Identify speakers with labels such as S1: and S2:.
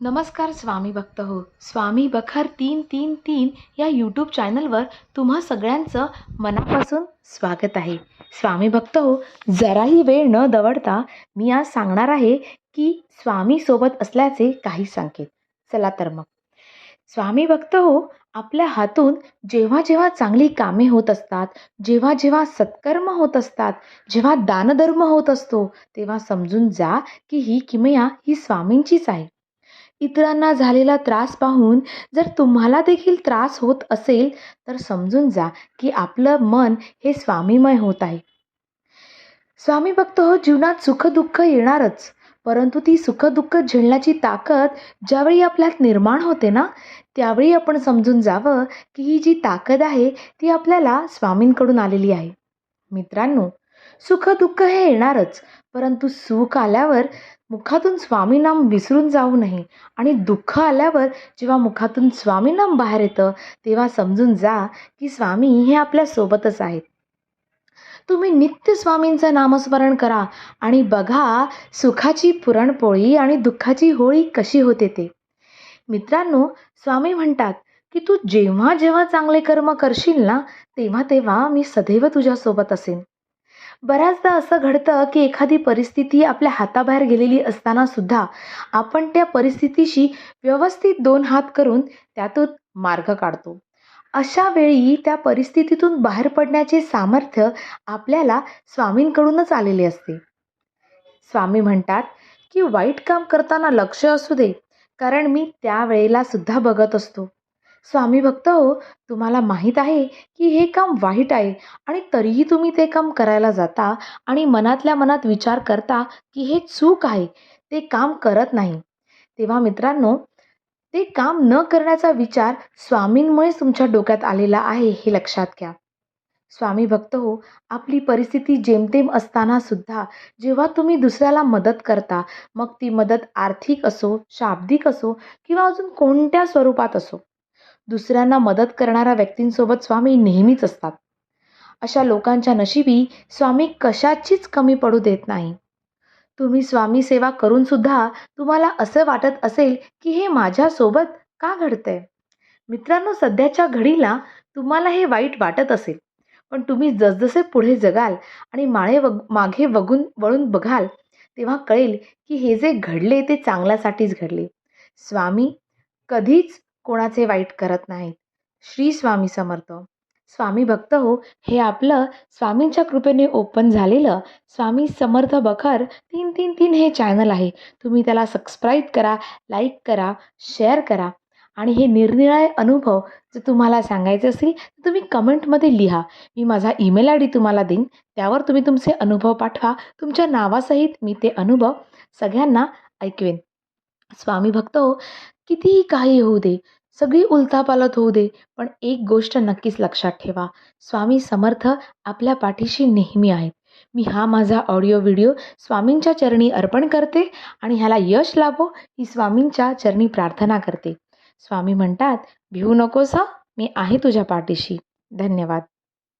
S1: नमस्कार स्वामी भक्त हो. स्वामी बखर तीन तीन तीन या यूट्यूब चॅनलवर तुम्हा सगळ्यांचं मनापासून स्वागत आहे. स्वामी भक्त हो जराही वेळ न दवडता मी आज सांगणार आहे की स्वामी सोबत असल्याचे काही संकेत. चला तर मग. स्वामी भक्त हो आपल्या हातून जेव्हा जेव्हा चांगली कामे होत असतात जेव्हा जेव्हा सत्कर्म होत असतात जेव्हा दानधर्म होत असतो तेव्हा समजून जा की ही किमया ही स्वामींचीच आहे. इतरांना झालेला त्रास पाहून जर तुम्हाला देखील त्रास होत असेल तर समजून जा की आपलं मन हे स्वामीमय होत आहे. स्वामी भक्त हो जीवनात सुखदुःख येणारच परंतु ती सुखदुःख झेलण्याची ताकद ज्यावेळी आपल्यात निर्माण होते ना त्यावेळी आपण समजून जावं की ही जी ताकद आहे ती आपल्याला स्वामींकडून आलेली आहे. मित्रांनो सुखदुःख हे येणारच परंतु सुख आल्यावर मुखातून स्वामीनाम विसरून जाऊ नये. आणि दुःख आल्यावर जेव्हा मुखातून स्वामीनाम बाहेर येतं तेव्हा समजून जा की स्वामी हे आपल्या सोबतच आहेत. तुम्ही नित्य स्वामींचं नामस्मरण करा आणि बघा सुखाची पुरणपोळी आणि दुःखाची होळी कशी होते ते. मित्रांनो स्वामी म्हणतात की तू जेव्हा जेव्हा चांगले कर्म करशील ना तेव्हा तेव्हा मी सदैव तुझ्यासोबत असेन. बऱ्याचदा असं घडतं की एखादी परिस्थिती आपल्या हाताबाहेर गेलेली असताना सुद्धा आपण त्या परिस्थितीशी व्यवस्थित दोन हात करून त्यातून मार्ग काढतो. अशा वेळी त्या परिस्थितीतून बाहेर पडण्याचे सामर्थ्य आपल्याला स्वामींकडूनच आलेले असते. स्वामी म्हणतात की वाईट काम करताना लक्ष असू दे कारण मी त्यावेळेला सुद्धा बघत असतो. स्वामी भक्त हो तुम्हाला माहीत आहे की हे काम वाईट आहे आणि तरीही तुम्ही ते काम करायला जाता आणि मनातल्या मनात विचार करता की हे चूक आहे ते काम करत नाही. तेव्हा मित्रांनो ते काम न करण्याचा विचार स्वामींमुळेच तुमच्या डोक्यात आलेला आहे हे लक्षात घ्या. स्वामी भक्त हो आपली परिस्थिती जेमतेम असताना सुद्धा जेव्हा तुम्ही दुसऱ्याला मदत करता मग ती मदत आर्थिक असो शाब्दिक असो किंवा अजून कोणत्या स्वरूपात असो दुसऱ्यांना मदत करणाऱ्या व्यक्तींसोबत स्वामी नेहमीच असतात. अशा लोकांच्या नशिबी स्वामी कशाचीच कमी पडू देत नाही. तुम्ही स्वामी सेवा करून सुद्धा तुम्हाला असं वाटत असेल की हे माझ्यासोबत का घडतंय? मित्रांनो सध्याच्या घडीला तुम्हाला हे वाईट वाटत असेल पण तुम्ही जसजसे पुढे जगाल आणि माळे वग मागे वगून वळून बघाल तेव्हा कळेल की हे जे घडले ते चांगल्यासाठीच घडले. स्वामी कधीच कोणाचे वाईट करत नाहीत. श्री स्वामी समर्थ. स्वामी भक्त हो हे आपलं स्वामींच्या कृपेने ओपन झालेलं स्वामी समर्थ बखर तीन तीन तीन हे चॅनल आहे. तुम्ही त्याला सबस्क्राईब करा लाईक करा शेअर करा. आणि हे निरनिराळे अनुभव जर तुम्हाला सांगायचे असतील तर तुम्ही कमेंटमध्ये लिहा. मी माझा ईमेल आय डी तुम्हाला देईन. त्यावर तुम्ही तुमचे अनुभव पाठवा. तुमच्या नावासहित मी ते अनुभव सगळ्यांना ऐकवेन. स्वामी भक्त हो कितीही काही होऊ दे सगळी उलथापालथ होऊ दे पण एक गोष्ट नक्कीच लक्षात ठेवा. स्वामी समर्थ आपल्या पाठीशी नेहमी आहेत. मी हा माझा ऑडिओ व्हिडिओ स्वामींच्या चरणी अर्पण करते आणि ह्याला यश लाभो ही स्वामींच्या चरणी प्रार्थना करते. स्वामी म्हणतात भिवू नकोस हं, मी आहे तुझ्या पाठीशी. धन्यवाद.